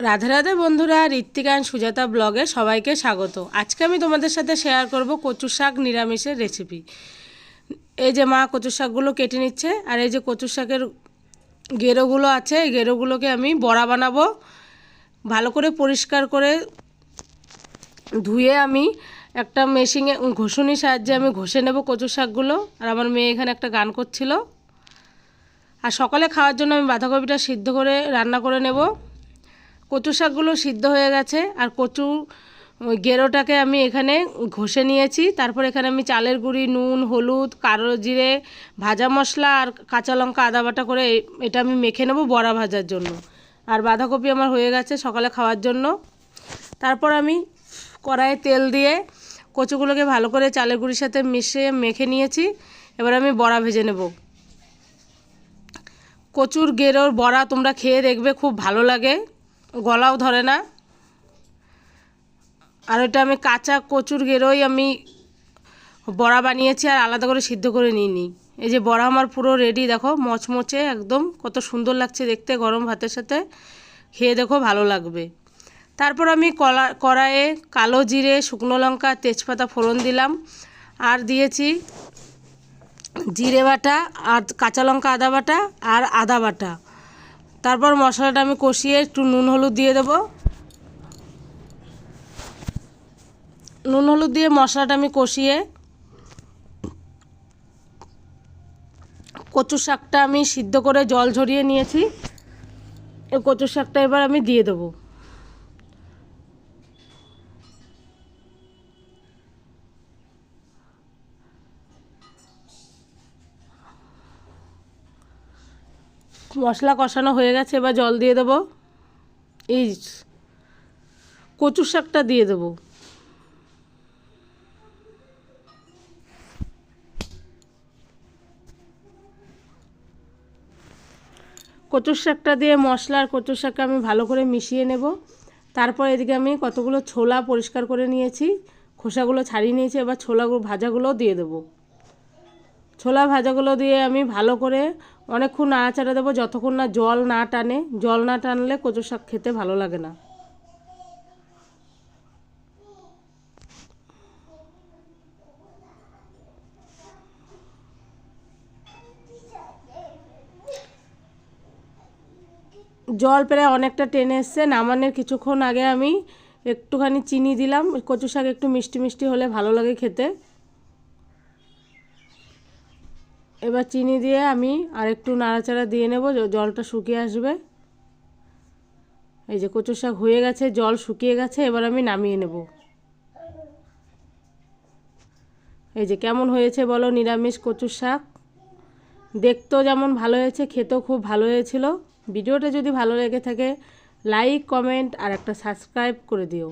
রাধে রাধে বন্ধুরা ঋত্বিকান সুজাতা ব্লগে সবাইকে স্বাগত। আজকে আমি তোমাদের সাথে শেয়ার করব কচু শাক নিরামিষের রেসিপি এই যে মা কচু শাকগুলো কেটে নিচ্ছে, আর এই যে কচু শাকের গেরোগুলো আছে, এই গেরোগুলোকে আমি বড়া বানাবো। ভালো করে পরিষ্কার করে ধুয়ে আমি একটা মেশিনে ঘষুনির সাহায্যে আমি ঘষে নেব কচু শাকগুলো। আর আমার মেয়ে এখানে একটা গান করছিল। আর সকালে খাওয়ার জন্য আমি বাঁধাকপিটা সিদ্ধ করে রান্না করে নেব। কচু শাকগুলো সিদ্ধ হয়ে গেছে আর কচু গেরোটাকে আমি এখানে ঘষে নিয়েছি। তারপর এখানে আমি চালের গুঁড়ি, নুন, হলুদ, কালো জিরে, ভাজা মশলা আর কাঁচা লঙ্কা, আদা বাটা করে এটা আমি মেখে নেব বড়া ভাজার জন্য। আর বাঁধাকপি আমার হয়ে গেছে সকালে খাওয়ার জন্য। তারপর আমি কড়াইয়ে তেল দিয়ে কচুগুলোকে ভালো করে চালের গুঁড়ির সাথে মিশিয়ে মেখে নিয়েছি। এবার আমি বড়া ভেজে নেব। কচুর গেরোর বড়া তোমরা খেয়ে দেখবে, খুব ভালো লাগে। গলাও ধরে না। আর এটা আমি কাঁচা কচুর গেরোই আমি বড়া বানিয়েছি আর আলাদা করে সিদ্ধ করে নিইনি। এই যে বড়া আমার পুরো রেডি দেখো মচমচে একদম কত সুন্দর লাগছে দেখতে গরম ভাতের সাথে। খেয়ে দেখো ভালো লাগবে। তারপর আমি কলা, কড়াইয়ে কালো জিরে, শুকনো লঙ্কা, তেজপাতা ফোড়ন দিলাম। আর দিয়েছি জিরে বাটা আর কাঁচা লঙ্কা আদা বাটা আর আদা বাটা। তারপর মশলাটা আমি কষিয়ে একটু নুন হলুদ দিয়ে দেব। নুন হলুদ দিয়ে মশলাটা আমি কষিয়ে কচু শাকটা আমি সিদ্ধ করে জল ঝরিয়ে নিয়েছি। কচু শাকটা এবার আমি দিয়ে দেবো। মশলা কষানো হয়ে গেছে, এবার জল দিয়ে দেবো। এই কচু শাকটা দিয়ে দেবো। কচুর শাকটা দিয়ে মশলা আর কচুর শাকটা আমি ভালো করে মিশিয়ে নেব। তারপর এদিকে আমি কতগুলো ছোলা পরিষ্কার করে নিয়েছি, খোসাগুলো ছাড়িয়ে নিয়েছি, এবার ছোলাগুলো ভাজাগুলো দিয়ে দেবো। ছোলা ভাজাগুলো দিয়ে আমি ভালো করে অনেকক্ষণ নাড়াচাড়া দেবো, যতক্ষণ না জল না টানে, জল না টানলে কচু শাক খেতে ভালো লাগে না। জল প্রায় অনেকটা টেনে এসছে, নামানোর কিছুক্ষণ আগে আমি একটুখানি চিনি দিলাম কচু শাক একটু মিষ্টি মিষ্টি হলে ভালো লাগে খেতে। এবার চিনি দিয়ে আমি আর একটু নাড়াচাড়া দিয়ে নেব জলটা শুকিয়ে আসবে। এই যে কচু শাক হয়ে গেছে, জল শুকিয়ে গেছে, এবার আমি নামিয়ে নেব। এই যে কেমন হয়েছে বলো নিরামিষ কচুর শাক? দেখতেও যেমন ভালো হয়েছে, খেতেও খুব ভালো হয়েছিল। ভিডিওটা যদি ভালো লেগে থাকে, লাইক, কমেন্ট আর একটা সাবস্ক্রাইব করে দিও।